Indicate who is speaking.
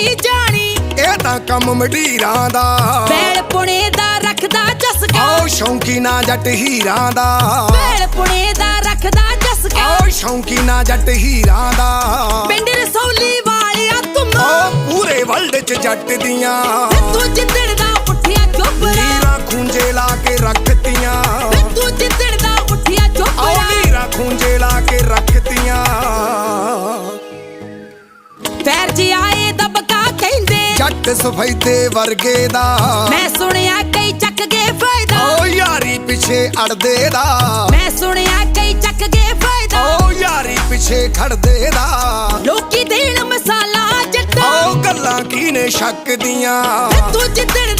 Speaker 1: ਚੱਕੀ ਜਾਣੀ।
Speaker 2: ਇਹ ਤਾਂ ਕੰਮ ਮਢੀਰਾਂ ਦਾ।
Speaker 1: ਬੈਲ ਪੁਣੇ ਦਾ ਰੱਖਦਾ ਚਸਕਾ।
Speaker 2: ਆਓ ਸ਼ੌਂਕੀ ਨਾ ਜੱਟ ਹੀਰਾਂ ਦਾ।
Speaker 1: ਬੈਲ ਪੁਣੇ ਦਾ ਰੱਖਦਾ ਚਸਕਾ।
Speaker 2: ਆਓ ਸ਼ੌਂਕੀ ਨਾ ਜੱਟ ਹੀਰਾਂ ਦਾ।
Speaker 1: ਪਿੰਡ ਰਸੌਲੀ ਵਾਲਿਆ ਤੁਮ
Speaker 2: ਓ ਪੂਰੇ ਵਰਲਡ ਚ ਜੱਟ ਦੀਆਂ।
Speaker 1: ਤੂੰ ਜਿੱਦਣ ਦਾ ਉੱਠਿਆ ਚੋਪੜਾ।
Speaker 2: ਹੀਰਾਂ ਖੂੰਜੇ ਲਾ ਕੇ ਰੱਖਤੀਆਂ।
Speaker 1: ਤੂੰ ਜਿੱਦਣ ਦਾ ਉੱਠਿਆ
Speaker 2: ਆਓ
Speaker 1: ਚੋਪੜਾ
Speaker 2: ਹੀਰਾਂ ਖੂੰਜੇ ਲਾ ਕੇ ਰੱਖਤੀਆਂ।
Speaker 1: ਫੈਰ ਜੀ ਆਏ ਕਹਿੰਦੇ
Speaker 2: ਜੱਟ ਸਫੈਦੇ ਵਰਗੇ ਦਾ।
Speaker 1: ਮੈਂ ਸੁਣਿਆ ਕਈ ਚੱਕ ਗਏ ਫਾਇਦਾ।
Speaker 2: ਓ ਯਾਰੀ ਪਿਛੇ ਅੜਦੇ ਦਾ।
Speaker 1: ਮੈਂ ਸੁਣਿਆ ਕਈ ਚੱਕ ਗਏ ਫਾਇਦਾ।
Speaker 2: ਓ ਯਾਰੀ ਪਿਛੇ ਖੜਦੇ ਦਾ।
Speaker 1: ਲੋਕੀ ਦੇਣ ਮਸਾਲਾ ਜੱਟਾ।
Speaker 2: ਓ ਗੱਲਾਂ ਕੀ ਨੇ ਸ਼ੱਕ ਦੀਆਂ।
Speaker 1: ਤੂੰ ਜਿੱਦਣ